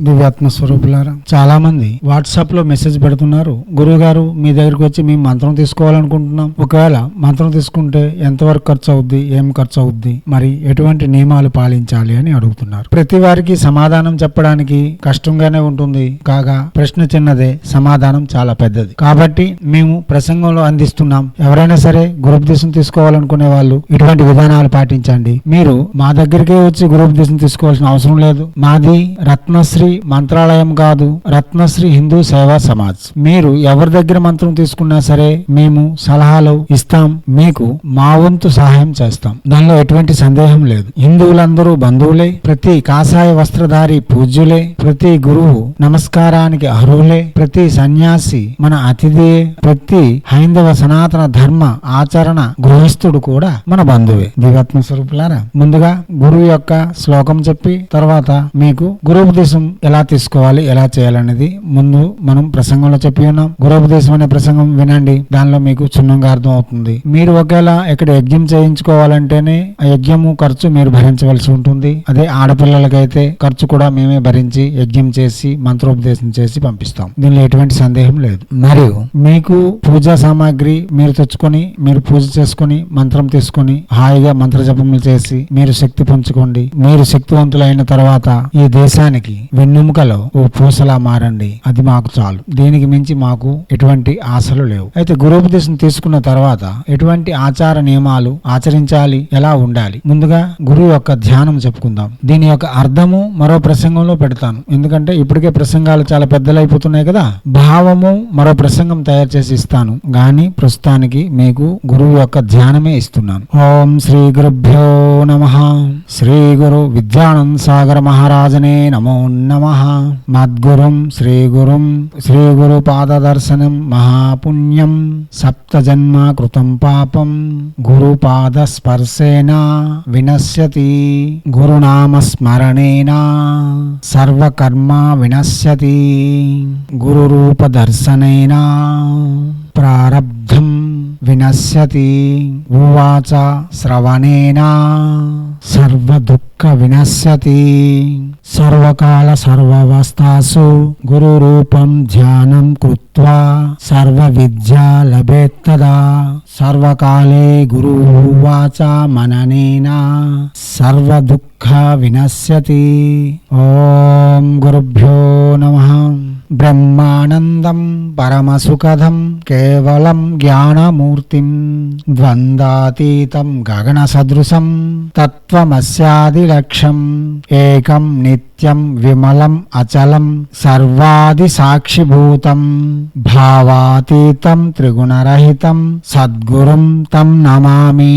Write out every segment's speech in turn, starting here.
దివ్యాత్మ స్వరూపులారా. చాలా మంది వాట్సాప్లో మెసేజ్ పెడుతున్నారు గురువు గారు మీ దగ్గరికి వచ్చి మేము మంత్రం తీసుకోవాలనుకుంటున్నాం. ఒకవేళ మంత్రం తీసుకుంటే ఎంతవరకు ఖర్చు అవుద్ది ఏం ఖర్చు అవుద్ది మరి ఎటువంటి నియమాలు పాలించాలి? అని అడుగుతున్నారు. ప్రతి వారికి సమాధానం చెప్పడానికి కష్టంగానే ఉంటుంది. కాగా ప్రశ్న చిన్నదే సమాధానం చాలా పెద్దది. కాబట్టి మేము ప్రసంగంలో అందిస్తున్నాం ఎవరైనా సరే గురుపదేశం తీసుకోవాలనుకునే వాళ్ళు ఇటువంటి విధానాలు పాటించండి. మీరు మా దగ్గరికే వచ్చి గురుపదేశం తీసుకోవాల్సిన అవసరం లేదు. మాది రత్నశ్రీ మంత్రాలయం కాదు రత్నశ్రీ హిందూ సేవా సమాజ్. మీరు ఎవరి దగ్గర మంత్రం తీసుకున్నా సరే మేము సలహాలు ఇస్తాం మీకు మా వంతు సహాయం చేస్తాం. దానిలో ఎటువంటి సందేహం లేదు. హిందువులందరూ బంధువులే ప్రతి కాషాయ వస్త్రధారి పూజ్యులే ప్రతి గురువు నమస్కారానికి అర్హులే ప్రతి సన్యాసి మన అతిథియే ప్రతి హైందవ సనాతన ధర్మ ఆచరణ గృహస్థుడు కూడా మన బంధువే. దివాత్మ స్వరూపులారా ముందుగా గురువు యొక్క శ్లోకం చెప్పి తర్వాత మీకు గురుపదేశం ఎలా తీసుకోవాలి ఎలా చేయాలనేది ముందు మనం ప్రసంగంలో చెప్పి ఉన్నాం. గురోపదేశం అనే ప్రసంగం వినండి. దానిలో మీకు క్షుణ్ణంగా అర్థం అవుతుంది మీరు ఒకవేళ ఇక్కడ యజ్ఞం చేయించుకోవాలంటేనే ఆ యజ్ఞము ఖర్చు మీరు భరించవలసి ఉంటుంది. అదే ఆడపిల్లలకైతే ఖర్చు కూడా మేమే భరించి యజ్ఞం చేసి మంత్రోపదేశం చేసి పంపిస్తాం. దీనిలో ఎటువంటి సందేహం లేదు. మరియు మీకు పూజా సామాగ్రి మీరు తెచ్చుకొని మీరు పూజ చేసుకుని మంత్రం తీసుకొని హాయిగా మంత్ర జపములు చేసి మీరు శక్తి పంచుకోండి మీరు శక్తివంతులైన తర్వాత ఈ దేశానికి వెన్నెముకలో ఓ పూసలా మారండి. అది మాకు చాలు. దీనికి మించి మాకు ఎటువంటి ఆశలు లేవు. అయితే గురుపదేశం తీసుకున్న తర్వాత ఎటువంటి ఆచార నియమాలు ఆచరించాలి? ఎలా ఉండాలి? ముందుగా గురువు యొక్క ధ్యానం చెప్పుకుందాం. దీని యొక్క అర్థము మరో ప్రసంగంలో పెడతాను. ఎందుకంటే ఇప్పటికే ప్రసంగాలు చాలా పెద్దలైపోతున్నాయి కదా? భావము మరో ప్రసంగం తయారు చేసి ఇస్తాను. గాని ప్రస్తుతానికి మీకు గురువు యొక్క ధ్యానమే ఇస్తున్నాను. ఓం శ్రీ గురుభ్యో నమ. శ్రీ గురు విద్యానంద్ సాగర మహారాజనే నమో నమ నమ మద్గురుం శ్రీగురుం గురుం శ్రీ మహాపుణ్యం సప్తజన్మ కృతం పాపం గురు స్పర్శేన వినశ్యతి గురునామ స్మరణేన సర్వకర్మ వినశ్యతి గురు రూప ప్రారబ్ధం వినశ్యతి ఉవాచ శ్రవణేనా. సర్వదుఃఖ వినశ్యతి సర్వకాల సర్వవస్థాసు గురు రూపం ధ్యానం కృత్వా. సర్వ విద్యా లభేత్తదా. సర్వకాలే గురు ఉవాచ మననేనా. సర్వదుఃఖ వినశ్యతి ఓం గురుభ్యో నమః. బ్రహ్మానందం పరమసుఖదం కేవలం జ్ఞానమూర్తిం ద్వంద్వాతీతం గగన సదృశం తత్వమస్యాదిలక్ష్యం ఏకం నిత్యం విమలం అచలం సర్వాది సాక్షిభూతం భావాతీతం త్రిగుణరహితం సద్గురుం తం నమామి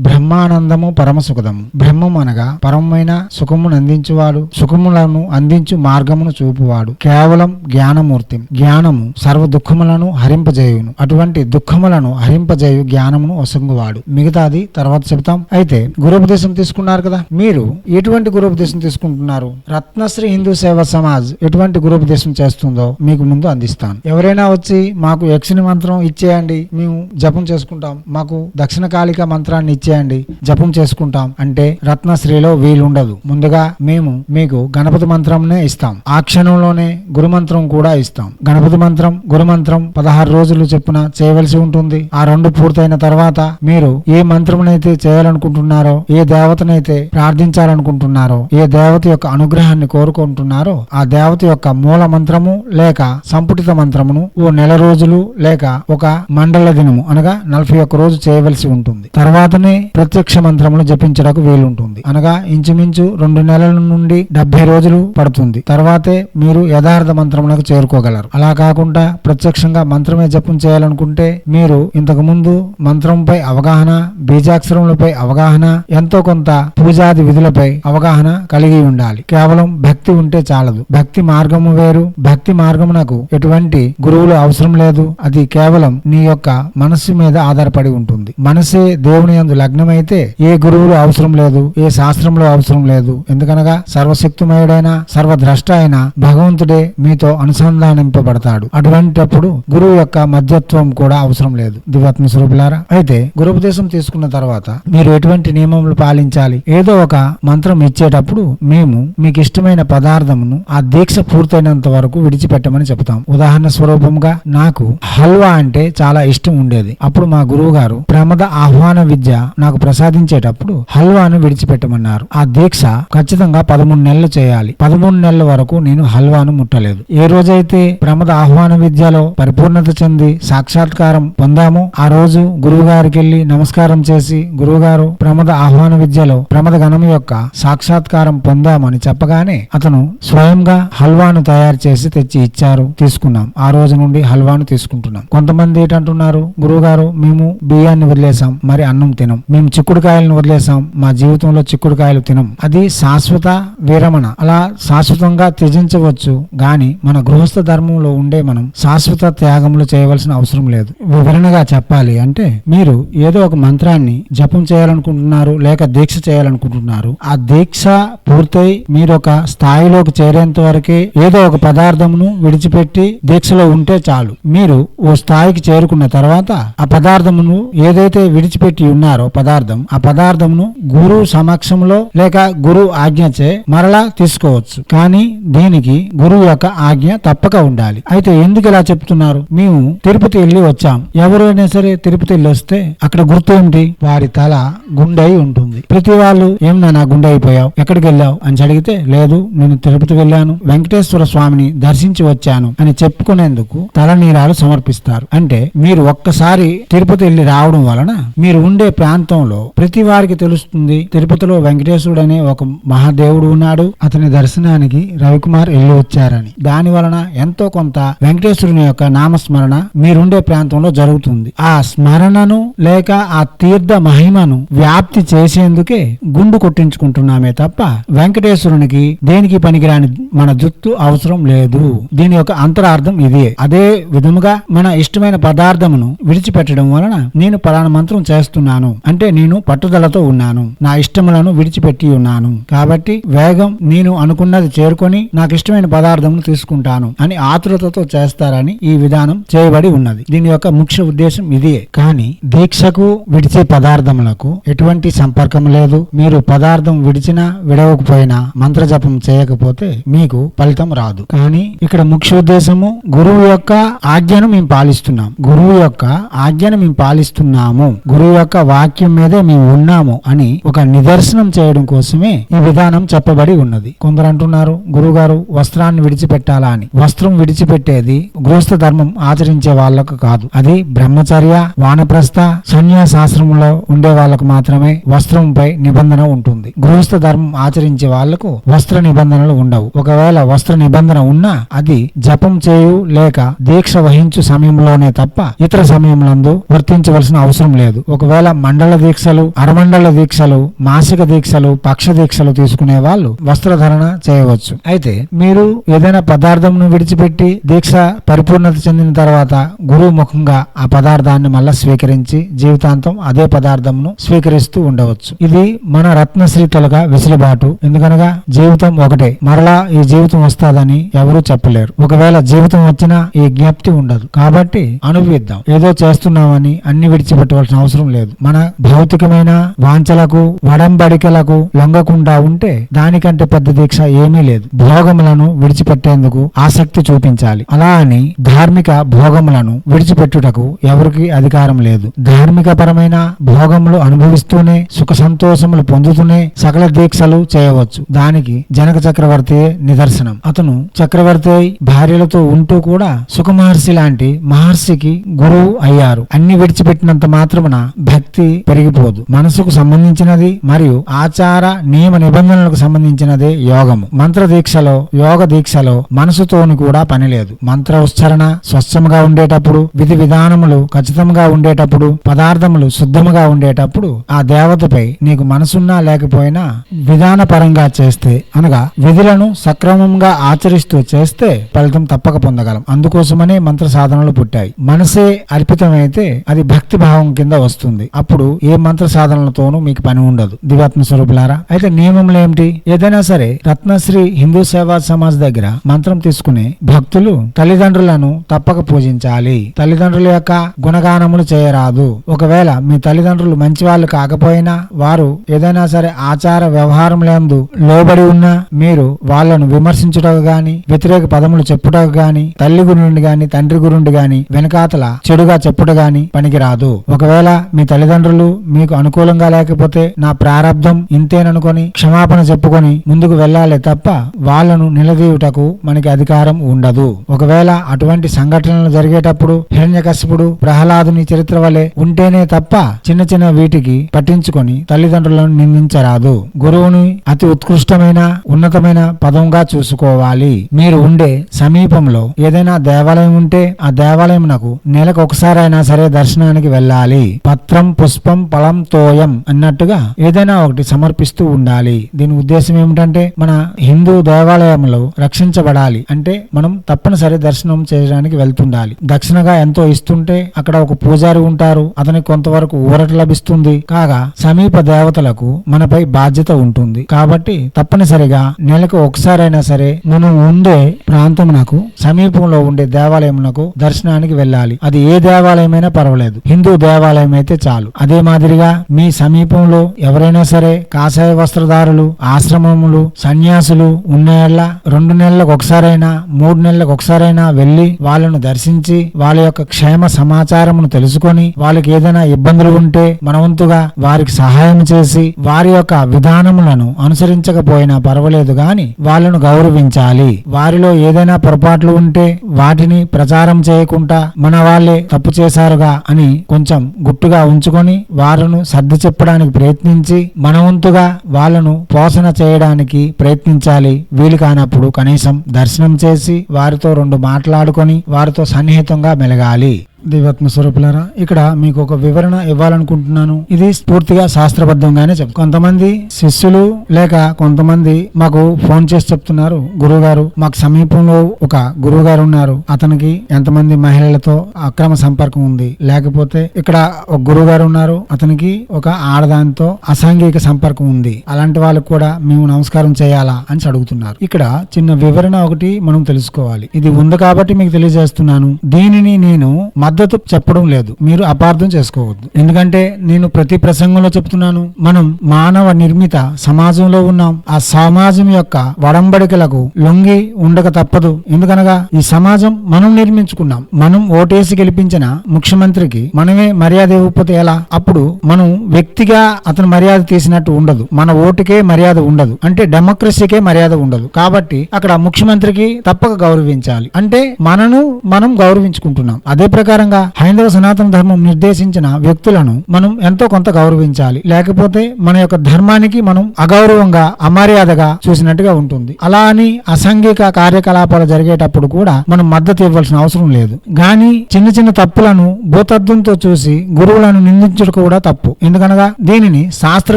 బ్రహ్మానందము పరమసుఖదము బ్రహ్మం అనగా పరమైన సుఖమును అందించువాడు సుఖములను అందించు మార్గమును చూపువాడు కేవలం జ్ఞానమూర్తి. జ్ఞానము సర్వ దుఃఖములను హరింపజేయును. అటువంటి దుఃఖములను హరింపజేయు జ్ఞానమును వసంగువాడు. మిగతాది తర్వాత చెప్తాం అయితే గురుపదేశం తీసుకున్నారు కదా? మీరు ఎటువంటి గురుపదేశం తీసుకుంటున్నారు? రత్నశ్రీ హిందూ సేవ సమాజ్ ఎటువంటి గురుపదేశం చేస్తుందో మీకు ముందు అందిస్తాను. ఎవరైనా వచ్చి మాకు యక్షిని మంత్రం ఇచ్చేయండి. మేము జపం చేసుకుంటాం. మాకు దక్షిణ కాళిక మంత్రాన్ని ఇచ్చేయండి. జపం చేసుకుంటాం. అంటే రత్నశ్రీలో వీలుండదు. ముందుగా మేము మీకు గణపతి మంత్రంనే ఇస్తాం. ఆ క్షణంలోనే గురుమంత్రం మంత్రం కూడా ఇస్తాం. గణపతి మంత్రం గురు మంత్రం పదహారు రోజులు చెప్పున చేయవలసి ఉంటుంది. ఆ రెండు పూర్తయిన తర్వాత మీరు ఏ మంత్రమునైతే చేయాలనుకుంటున్నారో ఏ దేవతనైతే ప్రార్థించాలనుకుంటున్నారో ఏ దేవత యొక్క అనుగ్రహాన్ని కోరుకుంటున్నారో ఆ దేవత యొక్క మూల మంత్రము లేక సంపుటిత మంత్రమును ఓ నెల రోజులు లేక ఒక మండల దినము అనగా నలభై ఒక్క రోజు చేయవలసి ఉంటుంది. తర్వాతనే ప్రత్యక్ష మంత్రమును జపించడానికి వీలుంటుంది. అనగా ఇంచుమించు రెండు నెలల నుండి డెబ్బై రోజులు పడుతుంది. తర్వాతే మీరు యథార్థ మంత్రం మంత్రమునకు చేరుకోగలరు. అలా కాకుండా ప్రత్యక్షంగా మంత్రమే జపం చేయాలనుకుంటే మీరు ఇంతకు ముందు మంత్రంపై అవగాహన బీజాక్షరములపై అవగాహన ఎంతో కొంత పూజాది విధులపై అవగాహన కలిగి ఉండాలి. కేవలం భక్తి ఉంటే చాలదు. భక్తి మార్గము వేరు. భక్తి మార్గమునకు ఎటువంటి గురువులు అవసరం లేదు. అది కేవలం నీ యొక్క మనస్సు మీద ఆధారపడి ఉంటుంది. మనసే దేవుని యందు లగ్నమైతే ఏ గురువులు అవసరం లేదు ఏ శాస్త్రంలో అవసరం లేదు. ఎందుకనగా సర్వశక్తిమయుడైన సర్వద్రష్ట అయిన భగవంతుడే మీతో అనుసంధానింపబడతాడు. అటువంటిప్పుడు గురువు యొక్క మధ్యత్వం కూడా అవసరం లేదు. దివాత్మ స్వరూపులారా అయితే గురుపదేశం తీసుకున్న తర్వాత మీరు ఎటువంటి నియమములు పాలించాలి? ఏదో ఒక మంత్రం ఇచ్చేటప్పుడు మేము మీకు ఇష్టమైన పదార్థమును ఆ దీక్ష పూర్తయినంత వరకు విడిచిపెట్టమని చెబుతాం. ఉదాహరణ స్వరూపంగా నాకు హల్వా అంటే చాలా ఇష్టం ఉండేది. అప్పుడు మా గురువు గారు ప్రమద ఆహ్వాన విద్య నాకు ప్రసాదించేటప్పుడు హల్వాను విడిచిపెట్టమన్నారు. ఆ దీక్ష ఖచ్చితంగా పదమూడు నెలలు చేయాలి. పదమూడు నెలల వరకు నేను హల్వాను ముట్టలేదు. ఏ రోజైతే ప్రమద ఆహ్వాన విద్యలో పరిపూర్ణత చెంది సాక్షాత్కారం పొందామో ఆ రోజు గురువు గారికి వెళ్ళి నమస్కారం చేసి గురువుగారు ప్రమద ఆహ్వాన విద్యలో ప్రమద గణం యొక్క సాక్షాత్కారం పొందామని చెప్పగానే అతను స్వయంగా హల్వాను తయారు చేసి తెచ్చి ఇచ్చారు తీసుకున్నాం. ఆ రోజు నుండి హల్వాను తీసుకుంటున్నాం. కొంతమంది ఏంటంటున్నారు? గురువుగారు మేము బియ్యాన్ని వదిలేసాం మరి అన్నం తినం. మేము చిక్కుడుకాయలను వదిలేసాం మా జీవితంలో చిక్కుడుకాయలు తినం. అది శాశ్వత విరమణ. అలా శాశ్వతంగా త్యజించవచ్చు గాని మన గృహస్థ ధర్మంలో ఉండే మనం శాశ్వత త్యాగములు చేయవలసిన అవసరం లేదు. వివరణగా చెప్పాలి అంటే మీరు ఏదో ఒక మంత్రాన్ని జపం చేయాలనుకుంటున్నారు లేక దీక్ష చేయాలనుకుంటున్నారు. ఆ దీక్ష పూర్తయి మీరు ఒక స్థాయిలోకి చేరేంత వరకే ఏదో ఒక పదార్థమును విడిచిపెట్టి దీక్షలో ఉంటే చాలు. మీరు ఓ స్థాయికి చేరుకున్న తర్వాత ఆ పదార్థమును ఏదైతే విడిచిపెట్టి ఉన్నారో పదార్థం ఆ పదార్థమును గురువు సమక్షంలో లేక గురువు ఆజ్ఞచే మరలా తీసుకోవచ్చు. కానీ దీనికి గురువు యొక్క ఆజ్ఞ తప్పక ఉండాలి. అయితే ఎందుకు ఇలా చెప్తున్నారు? మేము తిరుపతి వెళ్ళి వచ్చాం. ఎవరైనా సరే తిరుపతి వెళ్ళి వస్తే అక్కడ గుర్తు ఏమిటి? వారి తల గుండై ఉంటుంది. ప్రతి వాళ్ళు ఏం నా గుండె అయిపోయావు? ఎక్కడికి వెళ్ళావు? అని అడిగితే లేదు నేను తిరుపతి వెళ్ళాను. వెంకటేశ్వర స్వామిని దర్శించి వచ్చాను అని చెప్పుకునేందుకు తలనీరాలు సమర్పిస్తారు. అంటే మీరు ఒక్కసారి తిరుపతి వెళ్ళి రావడం వలన మీరు ఉండే ప్రాంతంలో ప్రతి వారికి తెలుస్తుంది తిరుపతిలో వెంకటేశ్వరుడు అనే ఒక మహాదేవుడు ఉన్నాడు. అతని దర్శనానికి రవికుమార్ వెళ్ళి వచ్చారని. దాని వలన ఎంతో కొంత వెంకటేశ్వరుని యొక్క నామస్మరణ మీరుండే ప్రాంతంలో జరుగుతుంది. ఆ స్మరణను లేక ఆ తీర్థ మహిమను వ్యాప్తి చేసేందుకే గుండు కొట్టించుకుంటున్నామే తప్ప వెంకటేశ్వరునికి దేనికి పనికిరాని మన జుత్తు అవసరం లేదు. దీని యొక్క అంతరార్థం ఇదే. అదే విధముగా మన ఇష్టమైన పదార్థమును విడిచిపెట్టడం వలన నేను పలానా మంత్రం చేస్తున్నాను. అంటే నేను పట్టుదలతో ఉన్నాను. నా ఇష్టములను విడిచిపెట్టి ఉన్నాను. కాబట్టి వేగం నేను అనుకున్నది చేరుకొని నాకు ఇష్టమైన పదార్థమును తీసుకుంటాను అని ఆతురతతో చేస్తారని ఈ విధానం చేయబడి ఉన్నది. దీని యొక్క ముఖ్య ఉద్దేశం ఇదే. కానీ దీక్షకు విడిచే పదార్థములకు ఎటువంటి సంపర్కం లేదు. మీరు పదార్థం విడిచినా విడవకపోయినా మంత్ర జపం చేయకపోతే మీకు ఫలితం రాదు. కానీ ఇక్కడ ముఖ్య ఉద్దేశము గురువు యొక్క ఆజ్ఞను మేము పాలిస్తున్నాం. గురువు యొక్క ఆజ్ఞను మేము పాలిస్తున్నాము. గురువు యొక్క వాక్యం మీదే మేము ఉన్నాము అని ఒక నిదర్శనం చేయడం కోసమే ఈ విధానం చెప్పబడి ఉన్నది. కొందరు అంటున్నారు గురువు గారు వస్త్రాన్ని విడిచిపెట్టాలి అని వస్త్రం విడిచిపెట్టేది గృహస్థ ధర్మం ఆచరించే వాళ్ళకు కాదు. అది బ్రహ్మచర్య వానప్రస్థ సన్యాసాశ్రమంలో ఉండే వాళ్ళకు మాత్రమే వస్త్రంపై నిబంధన ఉంటుంది. గృహస్థ ధర్మం ఆచరించే వాళ్ళకు వస్త్ర నిబంధనలు ఉండవు. ఒకవేళ వస్త్ర నిబంధన ఉన్నా అది జపం చేయు లేక దీక్ష వహించు సమయంలోనే తప్ప ఇతర సమయములందు వర్తించవలసిన అవసరం లేదు. ఒకవేళ మండల దీక్షలు అరమండల దీక్షలు మాసిక దీక్షలు పక్ష దీక్షలు తీసుకునే వాళ్ళు వస్త్రధారణ చేయవచ్చు. అయితే మీరు ఏదైనా పదార్థంను విడిచిపెట్టి దీక్ష పరిపూర్ణత చెందిన తర్వాత గురువు ముఖంగా ఆ పదార్థాన్ని మళ్ళా స్వీకరించి జీవితాంతం అదే పదార్థంను స్వీకరిస్తూ ఉండవచ్చు. ఇది మన రత్నశ్రీతలుగా వెసులుబాటు. ఎందుకనగా జీవితం ఒకటే. మరలా ఈ జీవితం వస్తాదని ఎవరూ చెప్పలేరు. ఒకవేళ జీవితం వచ్చినా ఈ జ్ఞప్తి ఉండదు. కాబట్టి అనుభవిద్దాం. ఏదో చేస్తున్నామని అన్ని విడిచిపెట్టవలసిన అవసరం లేదు. మన భౌతికమైన వాంఛలకు వడంబడికలకు లొంగకుండా ఉంటే దానికంటే పెద్ద దీక్ష ఏమీ లేదు. భోగములను విడిచిపెట్టేందుకు ఆసక్తి చూపించాలి. అలా అని ధార్మిక భోగములను విడిచిపెట్టుటకు ఎవరికి అధికారం లేదు. ధార్మిక పరమైన భోగములు అనుభవిస్తూనే సుఖ సంతోషములు పొందుతూనే సకల దీక్షలు చేయవచ్చు. దానికి జనక చక్రవర్తి నిదర్శనం. అతను చక్రవర్తి అయి భార్యలతో ఉంటూ కూడా సుఖ మహర్షి లాంటి మహర్షికి గురువు అయ్యారు. అన్ని విడిచిపెట్టినంత మాత్రమున భక్తి పెరిగిపోదు. మనసుకు సంబంధించినది మరియు ఆచార నియమ నిబంధనలకు సంబంధించినదే యోగము. మంత్ర దీక్షలో యోగ దీక్షలో మన మనసుతోని కూడా పని లేదు. మంత్ర ఉచ్చారణ స్వచ్ఛముగా ఉండేటప్పుడు విధి విధానములు ఖచ్చితంగా ఉండేటప్పుడు పదార్థములు శుద్ధముగా ఉండేటప్పుడు ఆ దేవతపై నీకు మనసున్నా లేకపోయినా విధాన పరంగా చేస్తే అనగా విధులను సక్రమంగా ఆచరిస్తూ చేస్తే ఫలితం తప్పక పొందగలం. అందుకోసమనే మంత్ర సాధనలు పుట్టాయి. మనసే అర్పితమైతే అది భక్తి భావం కింద వస్తుంది. అప్పుడు ఏ మంత్ర సాధనలతోనూ మీకు పని ఉండదు. దివాత్మ స్వరూపులారా అయితే నియమములు ఏమిటి? ఏదైనా సరే రత్నశ్రీ హిందూ సేవా సమాజ్ దగ్గర మంత్రం తీసుకునే భక్తులు తల్లిదండ్రులను తప్పక పూజించాలి. తల్లిదండ్రుల యొక్క గుణగానములు చేయరాదు. ఒకవేళ మీ తల్లిదండ్రులు మంచి వాళ్ళు కాకపోయినా వారు ఏదైనా సరే ఆచార వ్యవహారములందు లోబడి ఉన్నా మీరు వాళ్ళను విమర్శించుటకు గాని వ్యతిరేక పదములు చెప్పుటకు గాని తల్లి గురుండి గాని తండ్రి గురుండి గాని వెనకాతల చెడుగా చెప్పుట గాని పనికిరాదు. ఒకవేళ మీ తల్లిదండ్రులు మీకు అనుకూలంగా లేకపోతే నా ప్రారంధం ఇంతేననుకొని క్షమాపణ చెప్పుకొని ముందుకు వెళ్ళాలి తప్ప వాళ్ళను నిలదీయుటకు మనకి అధికారం ఉండదు. ఒకవేళ అటువంటి సంఘటనలు జరిగేటప్పుడు హిరణ్యకశిపుడు ప్రహ్లాదుని చరిత్ర వలె ఉంటేనే తప్ప చిన్న చిన్న వీటికి పట్టించుకొని తల్లిదండ్రులను నిందించరాదు. గురువుని అతి ఉత్కృష్టమైన ఉన్నతమైన పదంగా చూసుకోవాలి. మీరు ఉండే సమీపంలో ఏదైనా దేవాలయం ఉంటే ఆ దేవాలయమునకు నెలకు ఒకసారైనా సరే దర్శనానికి వెళ్ళాలి. పత్రం పుష్పం ఫలం తోయం అన్నట్టుగా ఏదైనా ఒకటి సమర్పిస్తూ ఉండాలి. దీని ఉద్దేశం ఏమిటంటే మన హిందూ దేవాలయంలో రక్షించబడాలి. అంటే మనం తప్పనిసరి దర్శనం చేయడానికి వెళ్తుండాలి. దక్షిణగా ఎంతో ఇస్తుంటే అక్కడ ఒక పూజారి ఉంటారు. అతనికి కొంతవరకు ఊరట లభిస్తుంది. కాగా సమీప దేవతలకు మనపై బాధ్యత ఉంటుంది. కాబట్టి తప్పనిసరిగా నెలకు ఒకసారైనా సరే మనం ఉండే ప్రాంతమునకు సమీపంలో ఉండే దేవాలయమునకు దర్శనానికి వెళ్ళాలి. అది ఏ దేవాలయమైనా పర్వాలేదు. హిందూ దేవాలయం అయితే చాలు. అదే మాదిరిగా మీ సమీపంలో ఎవరైనా సరే కాషాయ వస్త్రదారులు ఆశ్రమములు సన్యాసులు ఉన్నేళ్ళ రెండు నెలలకు ఒకసారి ఒకసారైనా మూడు నెలలకు ఒకసారైనా వెళ్ళి వాళ్ళను దర్శించి వాళ్ళ యొక్క క్షేమ సమాచారమును తెలుసుకొని వాళ్ళకి ఏదైనా ఇబ్బందులు ఉంటే మనవంతుగా వారికి సహాయం చేసి వారి యొక్క విధానములను అనుసరించకపోయినా పర్వాలేదు గాని వాళ్ళను గౌరవించాలి. వారిలో ఏదైనా పొరపాట్లు ఉంటే వాటిని ప్రచారం చేయకుండా మన వాళ్ళే తప్పు చేశారుగా అని కొంచెం గుట్టుగా ఉంచుకొని వారిను సర్ది చెప్పడానికి ప్రయత్నించి మనవంతుగా వాళ్ళను పోషణ చేయడానికి ప్రయత్నించాలి. వీలు కానప్పుడు కనీసం దర్శనం చేసి వారితో రెండు మాట్లాడుకొని వారితో సన్నిహితంగా మెలగాలి. దివ్యాత్మ స్వరూపులారా ఇక్కడ మీకు ఒక వివరణ ఇవ్వాలనుకుంటున్నాను. ఇది పూర్తిగా శాస్త్రబద్ధంగానే చెప్ కొంతమంది శిష్యులు లేక కొంతమంది మాకు ఫోన్ చేసి చెప్తున్నారు. గురువు గారు మాకు సమీపంలో ఒక గురువు గారు ఉన్నారు. అతనికి ఎంతమంది మహిళలతో అక్రమ సంపర్కం ఉంది. లేకపోతే ఇక్కడ ఒక గురువు గారు ఉన్నారు. అతనికి ఒక ఆడదానితో అసాంఘిక సంపర్కం ఉంది. అలాంటి వాళ్ళకు కూడా మేము నమస్కారం చేయాలా అని అడుగుతున్నారు. ఇక్కడ చిన్న వివరణ ఒకటి మనం తెలుసుకోవాలి. ఇది ఉంది కాబట్టి మీకు తెలియజేస్తున్నాను. దీనిని నేను మద్దతు చెప్పడం లేదు. మీరు అపార్థం చేసుకోవద్దు. ఎందుకంటే నేను ప్రతి ప్రసంగంలో చెప్తున్నాను మనం మానవ నిర్మిత సమాజంలో ఉన్నాం. ఆ సమాజం యొక్క వడంబడికలకు లొంగి ఉండక తప్పదు. ఎందుకనగా ఈ సమాజం మనం నిర్మించుకున్నాం. మనం ఓటేసి గెలిపించిన ముఖ్యమంత్రికి మనమే మర్యాద ఇవ్వకపోతే ఎలా? అప్పుడు మనం వ్యక్తిగా అతను మర్యాద తీసినట్టు ఉండదు. మన ఓటుకే మర్యాద ఉండదు. అంటే డెమోక్రసీకే మర్యాద ఉండదు. కాబట్టి అక్కడ ముఖ్యమంత్రికి తప్పక గౌరవించాలి. అంటే మనను మనం గౌరవించుకుంటున్నాం. అదే ప్రకారం ప్రకారంగా హైందవ సనాతన ధర్మం నిర్దేశించిన వ్యక్తులను మనం ఎంతో కొంత గౌరవించాలి. లేకపోతే మన యొక్క ధర్మానికి మనం అగౌరవంగా అమర్యాదగా చూసినట్టుగా ఉంటుంది. అలా అని అసాంఘిక కార్యకలాపాలు జరిగేటప్పుడు కూడా మనం మద్దతు ఇవ్వాల్సిన అవసరం లేదు. గాని చిన్న చిన్న తప్పులను భూతత్వంతో చూసి గురువులను నిందించడం కూడా తప్పు. ఎందుకనగా దీనిని శాస్త్ర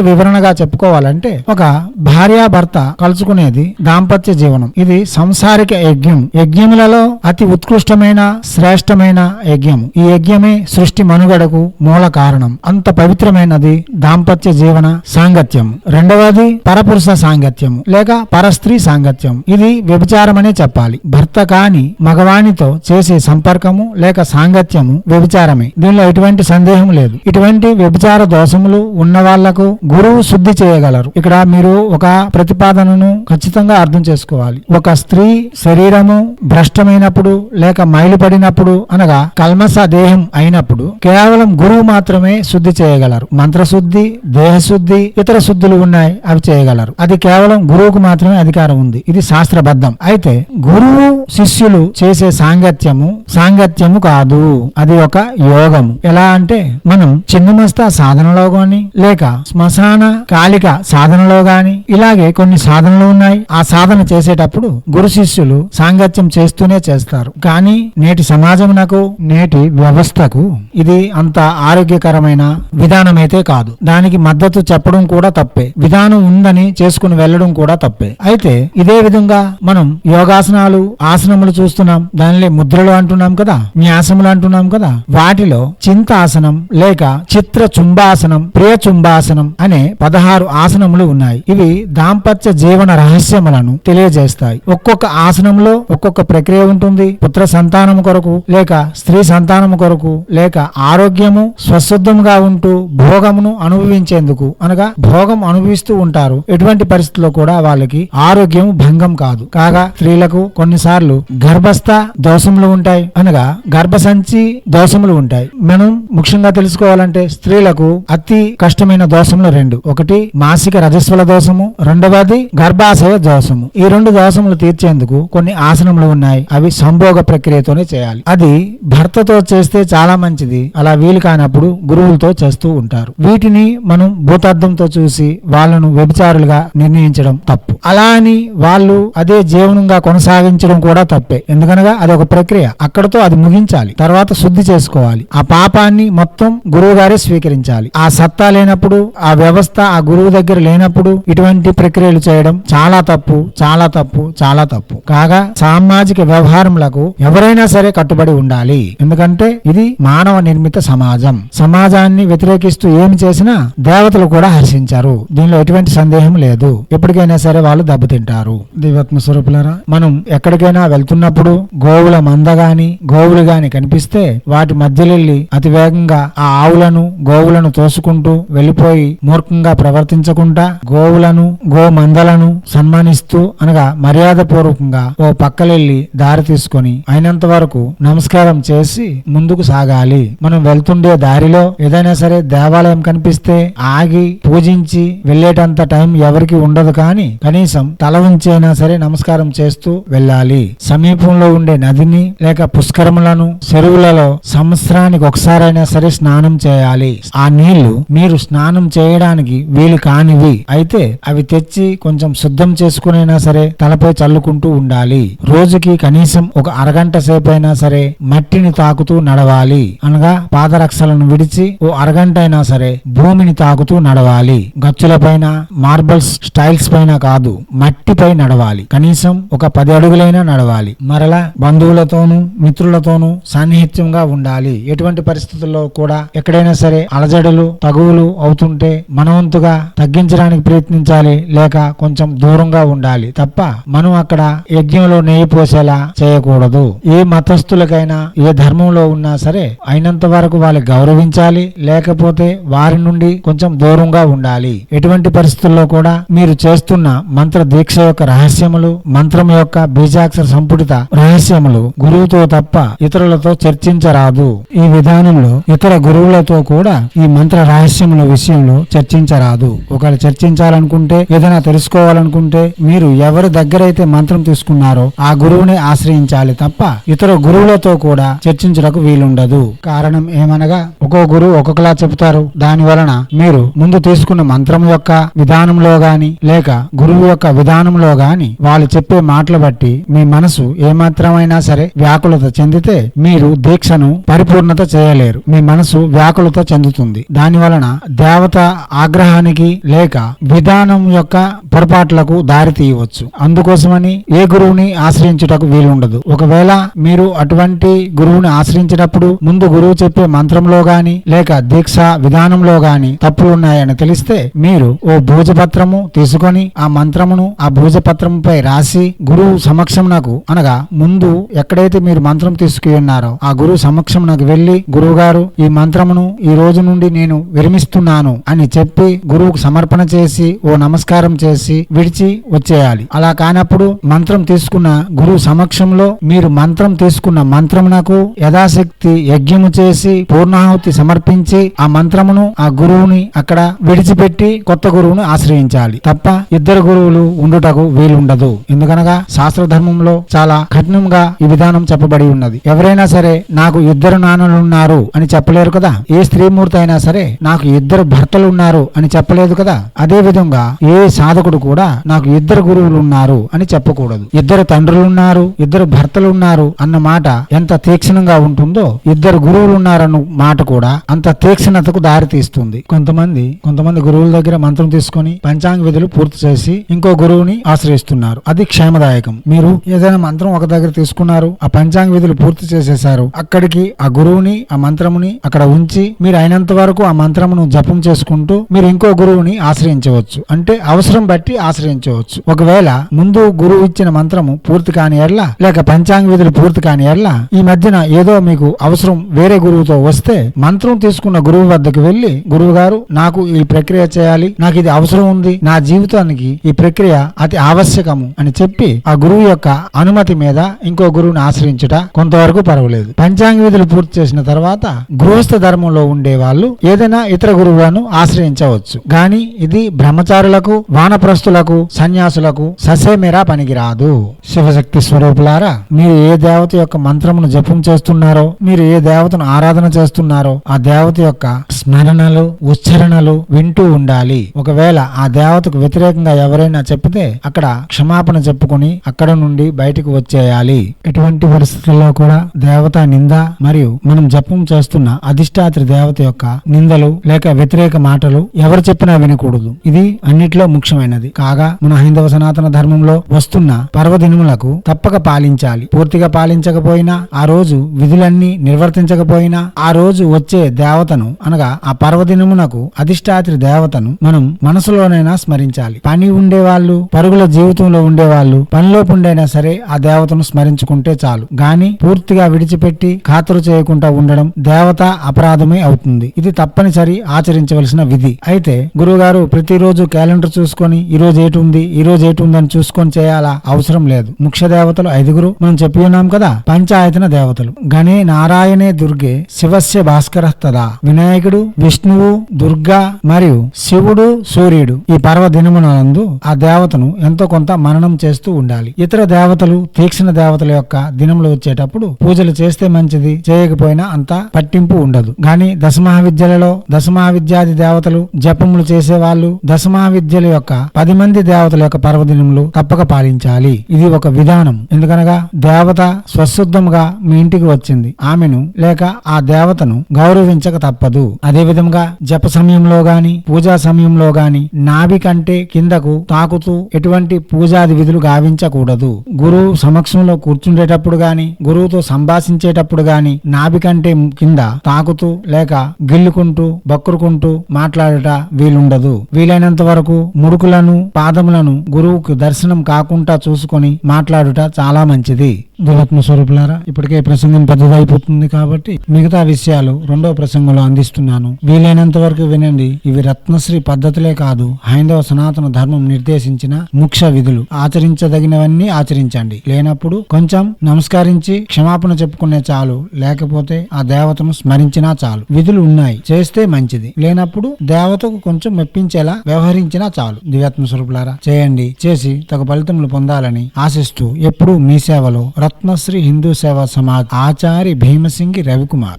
వివరణగా చెప్పుకోవాలంటే ఒక భార్యాభర్త కలుసుకునేది దాంపత్య జీవనం. ఇది సంసారిక యజ్ఞం. యజ్ఞములలో అతి ఉత్కృష్టమైన శ్రేష్టమైన యజ్ఞం. ఈ యజ్ఞమే సృష్టి మనుగడకు మూల కారణం. అంత పవిత్రమైనది దాంపత్య జీవన సాంగత్యం రెండవది పరపురుష సాంగత్యం లేక పరస్త్రీ సాంగత్యం ఇది వ్యభిచారమనే చెప్పాలి. భర్త కాని మగవానితో చేసే సంపర్కము లేక సాంగత్యము వ్యభిచారమే. దీనిలో ఎటువంటి సందేహం లేదు. ఇటువంటి వ్యభిచార దోషములు ఉన్న వాళ్ళకు గురువు శుద్ధి చేయగలరు. ఇక్కడ మీరు ఒక ప్రతిపాదనను ఖచ్చితంగా అర్థం చేసుకోవాలి. ఒక స్త్రీ శరీరము భ్రష్టమైనప్పుడు లేక మైలుపడినప్పుడు అనగా కల్మ తామస దేహం అయినప్పుడు కేవలం గురువు మాత్రమే శుద్ధి చేయగలరు. మంత్రశుద్ధి దేహశుద్ధి ఇతర శుద్ధులు ఉన్నాయి అవి చేయగలరు. అది కేవలం గురువుకు మాత్రమే అధికారం ఉంది. ఇది శాస్త్రబద్ధం. అయితే గురువు శిష్యులు చేసే సాంగత్యము సాంగత్యము కాదు. అది ఒక యోగము. ఎలా అంటే మనం చిన్నమస్తా సాధనలో గాని లేక శ్మశాన కాలిక సాధనలో గాని ఇలాగే కొన్ని సాధనలు ఉన్నాయి. ఆ సాధన చేసేటప్పుడు గురు శిష్యులు సాంగత్యం చేస్తూనే చేస్తారు. కానీ నేటి సమాజమునకు నేటి వ్యవస్థకు ఇది అంత ఆరోగ్యకరమైన విధానమైతే కాదు. దానికి మద్దతు చెప్పడం కూడా తప్పే. విధానం ఉందని చేసుకుని వెళ్ళడం కూడా తప్పే. అయితే ఇదే విధంగా మనం యోగాసనాలు ఆసనములు చూస్తున్నాం. దానిలో ముద్రలు అంటున్నాం కదా న్యాసములు అంటున్నాం కదా. వాటిలో చింతాసనం లేక చిత్ర చుంబాసనం ప్రియ చుంబాసనం అనే పదహారు ఆసనములు ఉన్నాయి. ఇవి దాంపత్య జీవన రహస్యములను తెలియజేస్తాయి. ఒక్కొక్క ఆసనంలో ఒక్కొక్క ప్రక్రియ ఉంటుంది. పుత్ర సంతానం కొరకు లేక స్త్రీ సంతానం సంతానము కొరకు లేక ఆరోగ్యము స్వశుద్ధముగా ఉంటూ భోగమును అనుభవించేందుకు అనగా భోగం అనుభవిస్తూ ఉంటారు. ఎటువంటి పరిస్థితుల్లో కూడా వాళ్ళకి ఆరోగ్యం భంగం కాదు. కాగా స్త్రీలకు కొన్నిసార్లు గర్భస్థ దోషములు ఉంటాయి అనగా గర్భసంచి దోషములు ఉంటాయి. మనం ముఖ్యంగా తెలుసుకోవాలంటే స్త్రీలకు అతి కష్టమైన దోషములు రెండు. ఒకటి మాసిక రజస్వల దోషము రెండవది గర్భాశయ దోషము. ఈ రెండు దోషములు తీర్చేందుకు కొన్ని ఆసనములు ఉన్నాయి. అవి సంభోగ ప్రక్రియతోనే చేయాలి. అది భర్తతో చేస్తే చాలా మంచిది. అలా వీలు కానప్పుడు గురువులతో చేస్తూ ఉంటారు. వీటిని మనం భూతార్థంతో చూసి వాళ్ళను వ్యభిచారులుగా నిర్ణయించడం తప్పు. అలా అని వాళ్ళు అదే జీవనంగా కొనసాగించడం కూడా తప్పే. ఎందుకనగా అది ఒక ప్రక్రియ. అక్కడతో అది ముగించాలి. తర్వాత శుద్ధి చేసుకోవాలి. ఆ పాపాన్ని మొత్తం గురువు గారే స్వీకరించాలి. ఆ సత్తా లేనప్పుడు ఆ వ్యవస్థ ఆ గురువు దగ్గర లేనప్పుడు ఇటువంటి ప్రక్రియలు చేయడం చాలా తప్పు చాలా తప్పు చాలా తప్పు. కాగా సామాజిక వ్యవహారములకు ఎవరైనా సరే కట్టుబడి ఉండాలి. ఎందుకంటే ఇది మానవ నిర్మిత సమాజం. సమాజాన్ని వ్యతిరేకిస్తూ ఏమి చేసినా దేవతలు కూడా హర్షించారు. దీనిలో ఎటువంటి సందేహం లేదు. ఎప్పటికైనా సరే వాళ్ళు దెబ్బతింటారు. దివ్యాత్మ స్వరూపులరా మనం ఎక్కడికైనా వెళ్తున్నప్పుడు గోవుల మంద గాని గోవులు గాని కనిపిస్తే వాటి మధ్యలెళ్ళి అతివేగంగా ఆ ఆవులను గోవులను తోసుకుంటూ వెళ్ళిపోయి మూర్ఖంగా ప్రవర్తించకుండా గోవులను గో మందలను సన్మానిస్తూ అనగా మర్యాద పూర్వకంగా ఓ పక్కలెళ్ళి దారి తీసుకొని అయినంత వరకు నమస్కారం చేసి ముందుకు సాగాలి. మనం వెళ్తుండే దారిలో ఏదైనా సరే దేవాలయం కనిపిస్తే ఆగి పూజించి వెళ్ళేటంత టైం ఎవరికి ఉండదు కానీ కనీసం తల ఉంచైనా సరే నమస్కారం చేస్తూ వెళ్ళాలి. సమీపంలో ఉండే నదిని లేక పుష్కరములను చెరువులలో సంవత్సరానికి ఒకసారైనా సరే స్నానం చేయాలి. ఆ నీళ్ళు మీరు స్నానం చేయడానికి వీలు కానివి. అయితే అవి తెచ్చి కొంచెం శుద్ధం చేసుకునైనా సరే తలపై చల్లుకుంటూ ఉండాలి. రోజుకి కనీసం ఒక అరగంట సేపు అయినా సరే మట్టిని తాకు తాకుతూ నడవాలి. అనగా పాదరక్షలను విడిచి ఓ అరగంట అయినా సరే భూమిని తాకుతూ నడవాలి. గచ్చుల పైన మార్బల్స్ స్టైల్స్ పైన కాదు మట్టిపై నడవాలి. కనీసం ఒక పది అడుగులైనా నడవాలి. మరలా బంధువులతోనూ మిత్రులతోనూ సాన్నిహిత్యంగా ఉండాలి. ఎటువంటి పరిస్థితుల్లో కూడా ఎక్కడైనా సరే అలజడులు తగువులు అవుతుంటే మనవంతుగా తగ్గించడానికి ప్రయత్నించాలి. లేక కొంచెం దూరంగా ఉండాలి. తప్ప మనం అక్కడ యజ్ఞంలో నెయ్యి పోసేలా చేయకూడదు. ఏ మతస్థులకైనా ఏ కుటుంబంలో ఉన్నా సరే అయినంత వరకు వాళ్ళు గౌరవించాలి. లేకపోతే వారి నుండి కొంచెం దూరంగా ఉండాలి. ఎటువంటి పరిస్థితుల్లో కూడా మీరు చేస్తున్న మంత్ర దీక్ష యొక్క రహస్యములు మంత్రం యొక్క బీజాక్షర సంపుటిత రహస్యములు గురువుతో తప్ప ఇతరులతో చర్చించరాదు. ఈ విధానంలో ఇతర గురువులతో కూడా ఈ మంత్ర రహస్యముల విషయంలో చర్చించరాదు. ఒకవేళ చర్చించాలనుకుంటే ఏదైనా తెలుసుకోవాలనుకుంటే మీరు ఎవరి దగ్గర అయితే మంత్రం తీసుకున్నారో ఆ గురువుని ఆశ్రయించాలి తప్ప ఇతర గురువులతో కూడా ఆలోచించడానికి వీలుండదు. కారణం ఏమనగా ఒక్కో గురువు ఒక్కొక్కలా చెబుతారు. దాని వలన మీరు ముందు తీసుకున్న మంత్రం యొక్క విధానంలో గాని లేక గురువు యొక్క విధానంలో గాని వాళ్ళు చెప్పే మాటలు బట్టి మీ మనసు ఏమాత్రమైనా సరే వ్యాకులత చెందితే మీరు దీక్షను పరిపూర్ణత చేయలేరు. మీ మనసు వ్యాకులత చెందుతుంది. దాని వలన దేవత ఆగ్రహానికి లేక విధానం యొక్క పొరపాట్లకు దారి తీయవచ్చు. అందుకోసమని ఏ గురువుని ఆశ్రయించుటకు వీలుండదు. ఒకవేళ మీరు అటువంటి గురువుని ఆశ్రయించినప్పుడు ముందు గురువు చెప్పే మంత్రంలో గాని లేక దీక్ష విధానంలో గాని తప్పులున్నాయని తెలిస్తే మీరు ఓ భోజపత్రము తీసుకొని ఆ మంత్రమును ఆ భోజపత్రముపై రాసి గురువు సమక్షమునకు అనగా ముందు ఎక్కడైతే మీరు మంత్రం తీసుకుని ఉన్నారో ఆ గురువు సమక్షమునకు వెళ్ళి గురువు గారు ఈ మంత్రమును ఈ రోజు నుండి నేను విరమిస్తున్నాను అని చెప్పి గురువుకు సమర్పణ చేసి ఓ నమస్కారం చేసి విడిచి వచ్చేయాలి. అలా కానప్పుడు మంత్రం తీసుకున్న గురువు సమక్షంలో మీరు మంత్రం తీసుకున్న మంత్రమునకు యథాశక్తి యజ్ఞము చేసి పూర్ణాహుతి సమర్పించి ఆ మంత్రమును ఆ గురువుని అక్కడ విడిచిపెట్టి కొత్త గురువును ఆశ్రయించాలి. తప్ప ఇద్దరు గురువులు ఉండుటకు వీలుండదు. ఎందుకనగా శాస్త్ర ధర్మంలో చాలా కఠినంగా ఈ విధానం చెప్పబడి ఉన్నది. ఎవరైనా సరే నాకు ఇద్దరు నాన్నలున్నారు అని చెప్పలేరు కదా? ఏ స్త్రీమూర్తి అయినా సరే నాకు ఇద్దరు భర్తలు ఉన్నారు అని చెప్పలేదు కదా? అదే విధంగా ఏ సాధకుడు కూడా నాకు ఇద్దరు గురువులు ఉన్నారు అని చెప్పకూడదు. ఇద్దరు తండ్రులు ఉన్నారు ఇద్దరు భర్తలు ఉన్నారు అన్న మాట ఎంత తీక్షణంగా ఉంటుందో ఇద్దరు గురువులు ఉన్నారన్న మాట కూడా అంత తీక్షణతకు దారి తీస్తుంది. కొంతమంది కొంతమంది గురువుల దగ్గర మంత్రం తీసుకొని పంచాంగ విధులు పూర్తి చేసి ఇంకో గురువుని ఆశ్రయిస్తున్నారు. అది క్షేమదాయకం. మీరు ఏదైనా మంత్రం ఒక దగ్గర తీసుకున్నారు ఆ పంచాంగ విధులు పూర్తి చేసేసారు అక్కడికి ఆ గురువుని ఆ మంత్రముని అక్కడ ఉంచి మీరు అయినంత వరకు ఆ మంత్రమును జపం చేసుకుంటూ మీరు ఇంకో గురువుని ఆశ్రయించవచ్చు. అంటే అవసరం బట్టి ఆశ్రయించవచ్చు. ఒకవేళ ముందు గురువు ఇచ్చిన మంత్రము పూర్తి కాని ఎడ్ల లేక పంచాంగ విధులు పూర్తి కాని ఎడ్ల ఈ మధ్యన ఏదో మీకు అవసరం వేరే గురువుతో వస్తే మంత్రం తీసుకున్న గురువు వద్దకు వెళ్ళి గురువు గారు నాకు ఈ ప్రక్రియ చేయాలి. నాకు ఇది అవసరం ఉంది. నా జీవితానికి ఈ ప్రక్రియ అతి ఆవశ్యకము అని చెప్పి ఆ గురువు యొక్క అనుమతి మీద ఇంకో గురువుని ఆశ్రయించుట కొంతవరకు పర్వాలేదు. పంచాంగ విధులు పూర్తి చేసిన తర్వాత గృహస్థ ధర్మంలో ఉండే వాళ్ళు ఏదైనా ఇతర గురువులను ఆశ్రయించవచ్చు. గాని ఇది బ్రహ్మచారులకు వానప్రస్తులకు సన్యాసులకు ససేమిరా పనికిరాదు. శివశక్తి స్వరూపులారా మీరు ఏ దేవత యొక్క మంత్రమును జపం చేస్తున్నారో మీరు ఏ దేవతను ఆరాధన చేస్తున్నారో ఆ దేవత యొక్క స్మరణలు ఉచ్చరణలు వింటూ ఉండాలి. ఒకవేళ ఆ దేవతకు వ్యతిరేకంగా ఎవరైనా చెప్తే అక్కడ క్షమాపణ చెప్పుకొని అక్కడ నుండి బయటకు వచ్చేయాలి. ఎటువంటి పరిస్థితుల్లో కూడా దేవత నింద మరియు మనం జపం చేస్తున్న అధిష్టాత్రి దేవత యొక్క నిందలు లేక వ్యతిరేక మాటలు ఎవరు చెప్పినా వినకూడదు. ఇది అన్నిట్లో ముఖ్యమైనది. కాగా మన హైందవ సనాతన ధర్మంలో వస్తున్న పర్వదినములకు తప్పక పాలించాలి. పూర్తిగా పాలించకపోయినా ఆ రోజు విధులన్నీ నిర్వర్తించకపోయినా ఆ రోజు వచ్చే దేవతను అనగా ఆ పర్వదినమునకు అధిష్టాత్రి దేవతను మనం మనసులోనైనా స్మరించాలి. పని ఉండేవాళ్ళు పరుగుల జీవితంలో ఉండేవాళ్ళు పనిలోపు ఉండైనా సరే ఆ దేవతను స్మరించుకుంటే చాలు. గాని పూర్తిగా విడిచిపెట్టి ఖాతరు చేయకుండా ఉండడం దేవత అపరాధమే అవుతుంది. ఇది తప్పనిసరి ఆచరించవలసిన విధి. అయితే గురుగారు ప్రతిరోజు క్యాలెండర్ చూసుకొని ఈ రోజు ఏటి ఉంది ఈ రోజు ఏటి ఉంది అని చూసుకొని చేయాలా అవసరం లేదు. ముఖ్య దేవతలు ఐదుగురు మనం చెప్పి ఉన్నాం కదా పంచాయతన దేవతలు. గణే నారాయణే దుర్గే శివస్య భాస్కర తదా. వినాయకుడు విష్ణువు దుర్గా మరియు శివుడు సూర్యుడు ఈ పర్వ దినమునందు ఆ దేవతను ఎంతో కొంత మననం చేస్తూ ఉండాలి. ఇతర దేవతలు తీక్షణ దేవతల యొక్క దినములు వచ్చేటప్పుడు పూజలు చేస్తే మంచిది చేయకపోయినా అంత పట్టింపు ఉండదు. గాని దశమహావిద్యలలో దశమహావిద్యాది దేవతలు జపములు చేసే వాళ్ళు దశమహావిద్యల యొక్క పది మంది దేవతల యొక్క పర్వదినములు తప్పక పాలించాలి. ఇది ఒక విధానం. ఎందుకనగా దేవత స్వశుద్ధముగా మీ ఇంటికి వచ్చింది. ఆమెను లేక ఆ దేవతను గౌరవించక తప్పదు. అదే విధంగా జప సమయంలో గాని పూజా సమయంలో గాని నాభి కంటే కిందకు తాకుతూ ఎటువంటి పూజాది విధులు గావించకూడదు. గురువు సమక్షంలో కూర్చుండేటప్పుడు గాని గురువుతో సంభాషించేటప్పుడు గాని నాభి కంటే కింద తాకుతూ లేక గిల్లుకుంటూ బక్కురుకుంటూ మాట్లాడుట వీలుండదు. వీలైనంత వరకు ముడుకులను పాదములను గురువుకు దర్శనం కాకుండా చూసుకొని మాట్లాడుట చాలా మంచిది. దులత్మ స్వరూపులారా ఇప్పటికే ప్రసంగం పెద్దదైపోతుంది కాబట్టి మిగతా విషయాలు రెండో ప్రసంగంలో అందిస్తున్నాను. వీలైనంత వరకు వినండి ఇవి రత్నశ్రీ పద్ధతులే కాదు హైందవ సనాతన ధర్మం నిర్దేశించిన ముఖ్య విధులు. ఆచరించదగినవన్నీ ఆచరించండి. లేనప్పుడు కొంచెం నమస్కరించి క్షమాపణ చెప్పుకునే చాలు లేకపోతే ఆ దేవతను స్మరించినా చాలు. విధులు ఉన్నాయి చేస్తే మంచిది. లేనప్పుడు దేవతకు కొంచెం మెప్పించేలా వ్యవహరించినా చాలు. దివ్యాత్మ స్వరూపులారా చేయండి చేసి తగు ఫలితములు పొందాలని ఆశిస్తూ ఎప్పుడూ మీ సేవలో රත්නශ්‍රී Hindu සේවා සමාජ ආචාර්ය භීමසිංහ රවිකුමාර්